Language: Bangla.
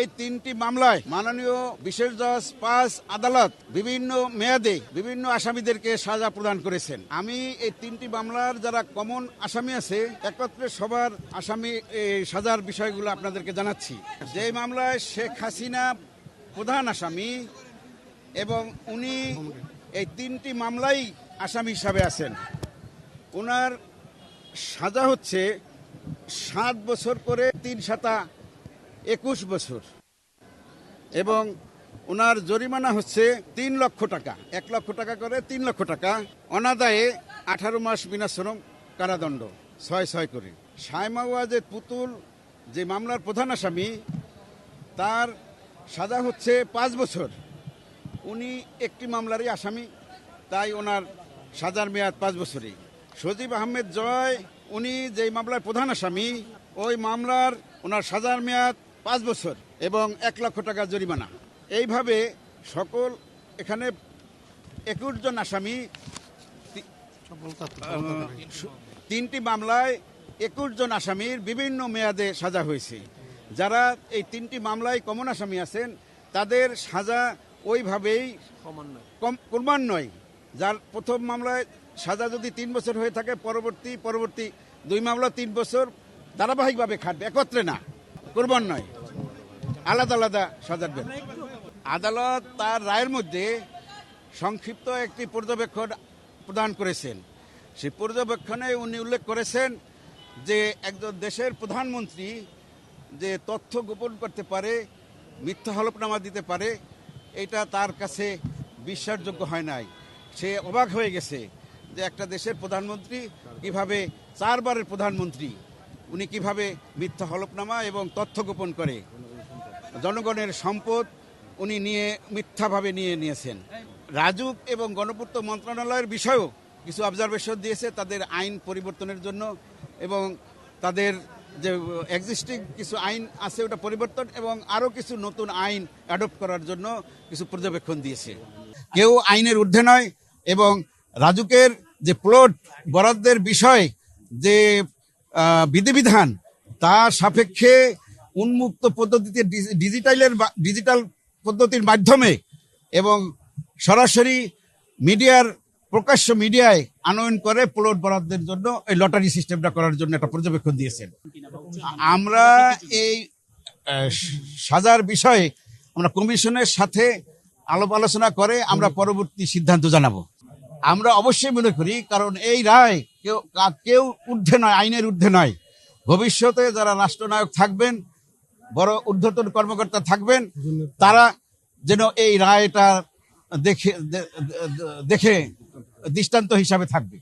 এই তিনটি মামলায় মাননীয় বিশেষ জজ, পাঁচ আদালত বিভিন্ন মেয়াদে বিভিন্ন আসামিদেরকে সাজা প্রদান করেছেন। আমি এই তিনটি মামলার যারা কমন আসামি আছে, একত্রে সবার আসামি সাজার বিষয়গুলো আপনাদেরকে জানাচ্ছি। যে মামলায় শেখ হাসিনা প্রধান আসামি এবং উনি এই তিনটি মামলাই আসামি হিসাবে আছেন। ওনার সাজা হচ্ছে সাত বছর করে তিন সাতা একুশ বছর। এবং ওনার জরিমানা হচ্ছে তিন লক্ষ টাকা। এক লক্ষ টাকা করে তিন লক্ষ টাকা। অনাদায়ে আঠারো মাস বিনাশ্রম কারাদণ্ড, ছয় ছয় করে। সায়মা ওয়াজেদ পুতুল যে মামলার প্রধান আসামি, তার সাজা হচ্ছে পাঁচ বছর। উনি একটি মামলারই আসামি, তাই ওনার সাজার মেয়াদ পাঁচ বছরই। সজীব আহমেদ জয়, উনি যেই মামলার প্রধান আসামি, ওই মামলার ওনার সাজার মেয়াদ পাঁচ বছর এবং এক লক্ষ টাকা জরিমানা। এইভাবে সকল এখানে একুশ জন আসামি তিনটি মামলায় একুশ জন আসামির বিভিন্ন মেয়াদে সাজা হয়েছে। যারা এই তিনটি মামলায় কমন আসামি আছেন তাদের সাজা ওইভাবেই কম- ক্রমান্বয়ে যার প্রথম মামলায় সাজা যদি তিন বছর হয়ে থাকে পরবর্তী পরবর্তী দুই মামলা তিন বছর ধারাবাহিকভাবে খাটবে একত্রে না। ক্রমান্বয়ে আলাদা আলাদা সাজার বের আদালত তার রায়ের মধ্যে সংক্ষিপ্ত একটি পর্যবেক্ষণ প্রদান করেছেন। সেই পর্যবেক্ষণে উনি উল্লেখ করেছেন যে একজন দেশের প্রধানমন্ত্রী যে তথ্য গোপন করতে পারে, মিথ্যা হলফনামা দিতে পারে, এটা তার কাছে বিশ্বাসযোগ্য হয় নাই। সে অবাক হয়ে গেছে যে একটা দেশের প্রধানমন্ত্রী কীভাবে চারবারের প্রধানমন্ত্রী উনি কীভাবে মিথ্যা হলফনামা এবং তথ্য গোপন করে? জনগণের সম্পদ উনি নিয়ে মিথ্যাভাবে নিয়ে নিয়েছেন। রাজুক এবং গণপূর্ত মন্ত্রণালয়ের বিষয়েও কিছু অবজারভেশন দিয়েছে তাদের আইন পরিবর্তনের জন্য এবং তাদের যে এক্সিস্টিং কিছু আইন আছে ওটা পরিবর্তন এবং আরও কিছু নতুন আইন অ্যাডপ্ট করার জন্য কিছু পর্যবেক্ষণ দিয়েছে। কেউ আইনের ঊর্ধ্বে নয় এবং রাজুকের যে প্লট বরাদ্দের বিষয়, যে বিধিবিধান তার সাপেক্ষে উন্মুক্ত পদ্ধতিতে ডিজি- ডিজিটালের ডিজিটাল পদ্ধতির মাধ্যমে এবং সরাসরি মিডিয়ার প্রকাশ্য মিডিয়ায় আনয়ন করে প্লট বরাদ্দের জন্য এই লটারি সিস্টেমটা করার জন্য একটা পর্যবেক্ষণ দিয়েছেন। আমরা এই সাজার বিষয়ে আমরা কমিশনের সাথে আলাপ আলোচনা করে আমরা পরবর্তী সিদ্ধান্ত জানাব। আমরা অবশ্যই মনে করি, কারণ এই রায় কেউ কেউ ঊর্ধ্বে নয়, আইনের ঊর্ধ্বে নয়। ভবিষ্যতে যারা রাষ্ট্রনায়ক থাকবেন, বড় ঊর্ধ্বতন কর্মকর্তা থাকবেন, তারা যেন এই রায়টা দেখে দেখে দৃষ্টান্ত হিসাবে থাকবে।